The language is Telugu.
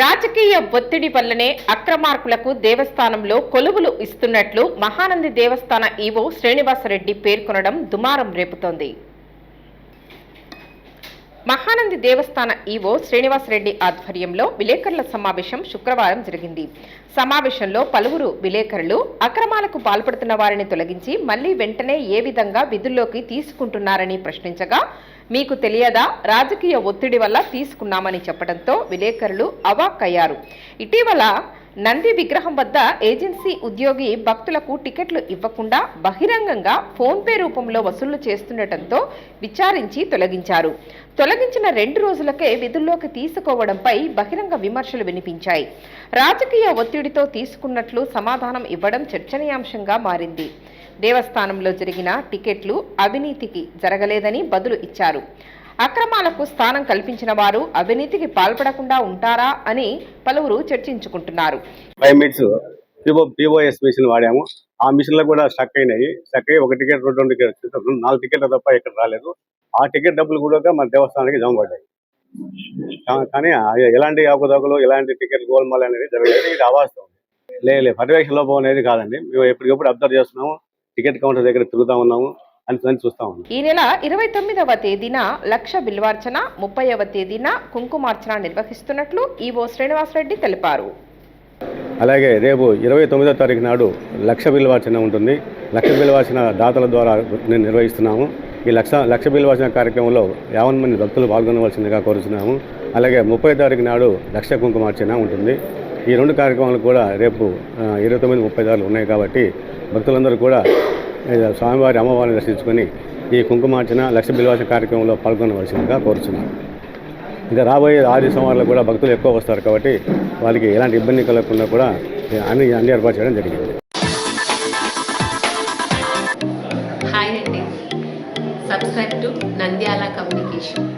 రాజకీయ ఒత్తిడి వల్లనే అక్రమార్కులకు దేవస్థానంలో కొలువులు ఇస్తున్నట్లు మహానంది దేవస్థాన ఈవో శ్రీనివాసరెడ్డి పేర్కొనడం దుమారం రేపుతోంది. మహానంది దేవస్థాన ఈవో శ్రీనివాసరెడ్డి ఆధ్వర్యంలో విలేకరుల సమావేశం శుక్రవారం జరిగింది. సమావేశంలో పలువురు విలేకరులు అక్రమాలకు పాల్పడుతున్న వారిని తొలగించి మళ్ళీ వెంటనే ఏ విధంగా విధుల్లోకి తీసుకుంటున్నారని ప్రశ్నించగా మీకు తెలియదా? రాజకీయ ఒత్తిడి వల్ల తీసుకున్నామని చెప్పడంతో విలేకరులు అవాక్కయ్యారు. ఇటీవల నంది విగ్రహం వద్ద ఏజెన్సీ ఉద్యోగి భక్తులకు టికెట్లు ఇవ్వకుండా బహిరంగంగా ఫోన్పే రూపంలో వసూళ్ళు చేస్తుండటంతో విచారించి తొలగించారు. తొలగించిన రెండు రోజులకే విధుల్లోకి తీసుకోవడంపై బహిరంగ విమర్శలు వినిపించాయి. రాజకీయ ఒత్తిడితో తీసుకున్నట్లు సమాధానం ఇవ్వడం చర్చనీయాంశంగా మారింది. దేవస్థానంలో జరిగిన టికెట్లు అవినీతికి జరగలేదని బదులు ఇచ్చారు. అక్రమాలకు స్థానం కల్పించిన వారు అవినీతికి పాల్పడకుండా ఉంటారా అని పలువురు చర్చించుకుంటున్నారు. ఫైవ్ పిఓఎస్ మిషన్ వాడాము. ఆ మిషన్లో కూడా స్టక్ అయినాయి. స్టక్ అయ్యి ఒక టికెట్ రెండు రెండు టికెట్ నాలుగు టికెట్లు తప్ప ఇక్కడ రాలేదు. ఆ టికెట్ డబ్బులు కూడా మన దేవస్థానానికి జమ పడ్డాయి. కానీ ఎలాంటి ఆకుదాకులు ఎలాంటి టికెట్ గోల్మాల్ అనేది జరగలేదు. ఇది అవాస్తవం. లేదు పర్యవేక్షణ లోపం అనేది కాదండి. మేము ఎప్పటికప్పుడు అబ్జర్వ్ చేస్తున్నాము. టికెట్ కౌంటర్ దగ్గర తిరుగుతా ఉన్నాము అని అని చూస్తా ఉన్నాం. ఈ నెల ఇరవై తొమ్మిదవ తేదీన లక్ష బిల్వార్చన ముప్పైవ తేదీన కుంకుమార్చన నిర్వహిస్తున్నట్లు ఈవో శ్రీనివాసరెడ్డి తెలిపారు. అలాగే రేపు ఇరవై తొమ్మిదో తారీఖు నాడు లక్ష బిల్వార్చన ఉంటుంది. లక్ష బిల్వార్చన దాతల ద్వారా నేను నిర్వహిస్తున్నాము. ఈ లక్ష లక్ష బిల్వార్చన కార్యక్రమంలో యావన్ మంది భక్తులు పాల్గొనవలసిందిగా కోరుతున్నాము అలాగే ముప్పై తారీఖు నాడు లక్ష కుంకుమార్చన ఉంటుంది. ఈ రెండు కార్యక్రమాలు కూడా రేపు ఇరవై తొమ్మిది ముప్పై తారీఖు ఉన్నాయి కాబట్టి భక్తులందరూ కూడా స్వామివారి అమ్మవారిని దర్శించుకొని ఈ కుంకుమార్చన లక్ష బిల్వాస కార్యక్రమంలో పాల్గొనవలసిందిగా కోరుతున్నాను ఇంకా రాబోయే ఆది సోమవారాలు కూడా భక్తులు ఎక్కువ వస్తారు కాబట్టి వాళ్ళకి ఎలాంటి ఇబ్బంది కలగకుండా కూడా అన్ని అన్ని ఏర్పాటు చేయడం జరిగింది. హాయ్ అండి. Subscribe to Nandyala communication.